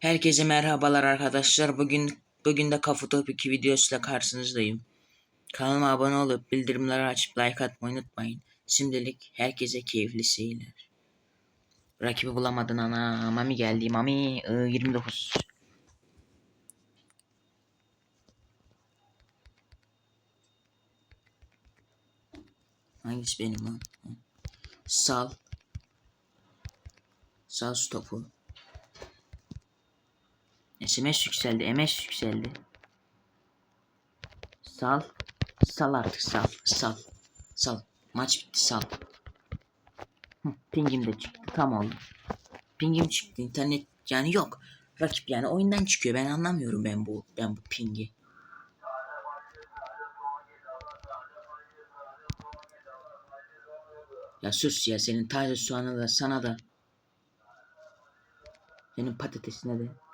Herkese merhabalar arkadaşlar. Bugün bugün de Kafa Top 2 videosuyla karşınızdayım. Kanalıma abone olup bildirimleri açıp like atmayı unutmayın. Şimdilik herkese keyifli seyirler. Rakibi bulamadın ana. Mami geldi. Mami ıı, 29. Hangisi benim lan? Sal. Sal şu topu. SMS yükseldi. MS yükseldi. Sal. Sal artık sal. Sal. Sal. Maç bitti sal. Pingim de çıktı. Tam oldu. Pingim çıktı. İnternet yani yok. Rakip yani oyundan çıkıyor. Ben anlamıyorum ben bu ben bu pingi. Ya sus ya senin taze soğanı da sana da. Senin patatesine de.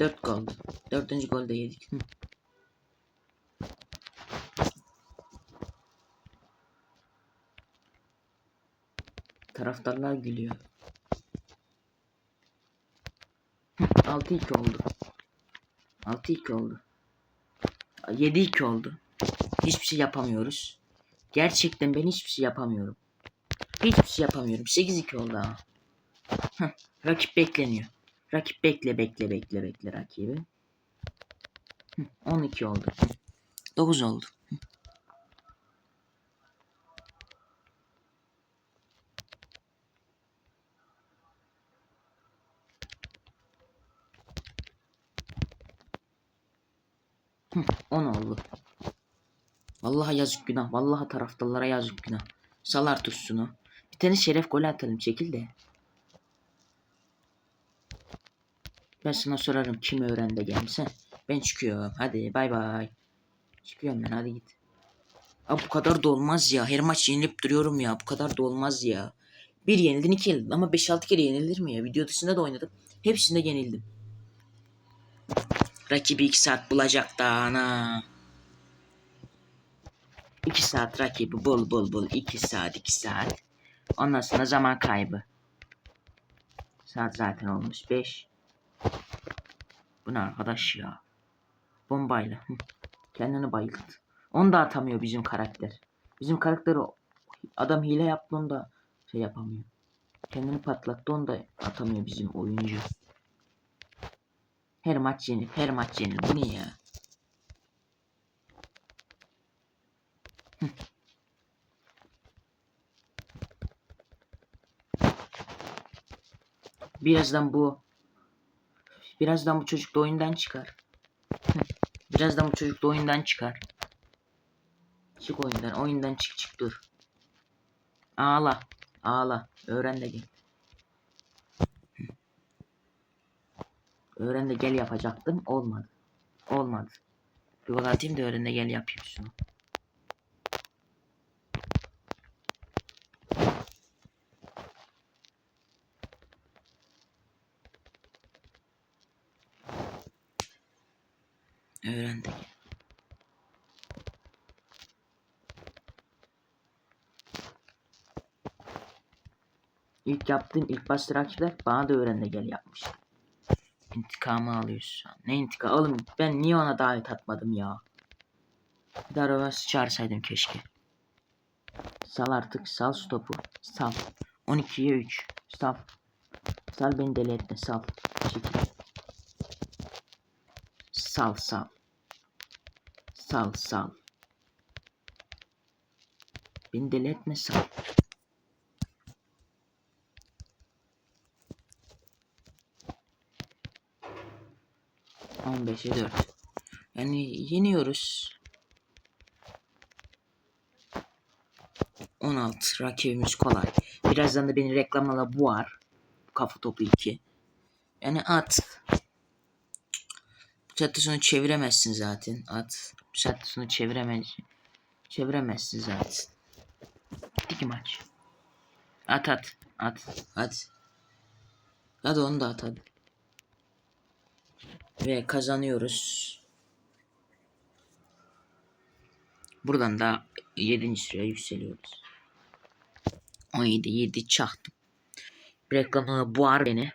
4 gol. Dördüncü golde yedik. Hı. Taraftarlar gülüyor. Hı, 6-2 oldu. 6-2 oldu. 7-2 oldu. Hiçbir şey yapamıyoruz. Gerçekten ben hiçbir şey yapamıyorum. Hiçbir şey yapamıyorum. 8-2 oldu. Heh, rakip bekleniyor. Rakip bekle bekle bekle bekle rakibi. Hı, 12 oldu. Hı, 9 oldu. Hı. Hı, 10 oldu. Vallahi yazık günah. Vallahi taraftarlara yazık günah. Salar tuşunu. Bir tane şeref golü atalım. Çekil de. Ben sana sorarım kim öğrendi gelmişse. Ben çıkıyorum. Hadi bay bay. Çıkıyorum ben hadi git. Abi bu kadar da olmaz ya. Her maç yenilip duruyorum ya. Bu kadar da olmaz ya. Bir yenildin iki yenildin ama 5-6 kere yenilir mi ya? Video dışında da oynadım. Hepsinde yenildim. Rakibi 2 saat bulacak da ana. 2 saat rakibi bul bul bul. 2 saat 2 saat. Ondan sonra zaman kaybı. Saat zaten olmuş 5. Bu ne arkadaş ya? Bombayla. Kendini bayılttı. Onu da atamıyor bizim karakter. Bizim karakter o adam hile yaptı onu da şey yapamıyor. Kendini patlattı onu da atamıyor bizim oyuncu. Her maç yenir, her maç yenir. Bu ne ya? Birazdan bu Birazdan bu çocuk da oyundan çıkar. Birazdan bu çocuk da oyundan çıkar. Çık oyundan. Oyundan çık çık dur. Ağla. Ağla. Öğren de gel. Öğren de gel yapacaktım. Olmadı. Olmadı. Bir gol atayım da öğren de gel yapayım şunu. Öğren de gel. İlk yaptığım ilk başta rakipler bana da öğren de gel yapmış. İntikamı alıyoruz. Ne intikam? Oğlum ben niye ona davet atmadım ya? Bir daha rövanşı çağırsaydım keşke. Sal artık. Sal şu topu. Sal. 12'ye 3. Sal. Sal beni deli etme. Sal. Çekil. Sal sal. Sal sal. Beni deli sal. On beşe dört. Yani yeniyoruz. 16 rakibimiz kolay. Birazdan da beni reklamala bu var. Kafa topu 2. Yani at. Sonra çeviremezsin zaten. At. Sonra çeviremez. Çeviremezsin zaten. Bitti ki maç. At at. At. Hadi. Hadi onu da at hadi. Ve kazanıyoruz. Buradan da 7. sıraya yükseliyoruz. 17 7 çaktım. Reklamına boğar beni.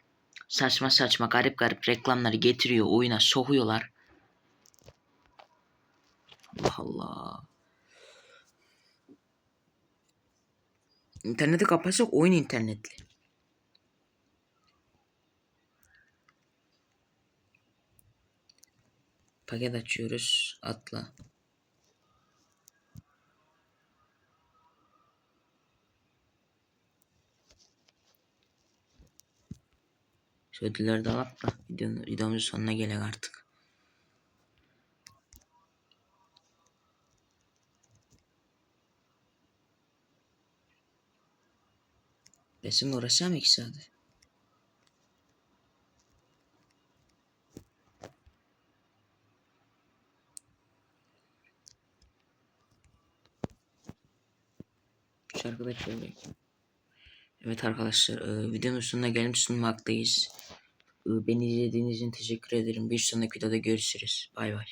Saçma saçma garip garip reklamları getiriyor oyuna sokuyorlar. Allah Allah. İnterneti kapatsak oyun internetli. Paket açıyoruz. Atla. Şu ödülleri de alak da videonun, videomuzun sonuna gelek artık. Resimle uğraşacağım iki saat. Arkadaşlar bekliyorum. Evet arkadaşlar e, videonun sonuna gelmiş sunmaktayız. Beni izlediğiniz için teşekkür ederim. Bir sonraki videoda görüşürüz. Bay bay.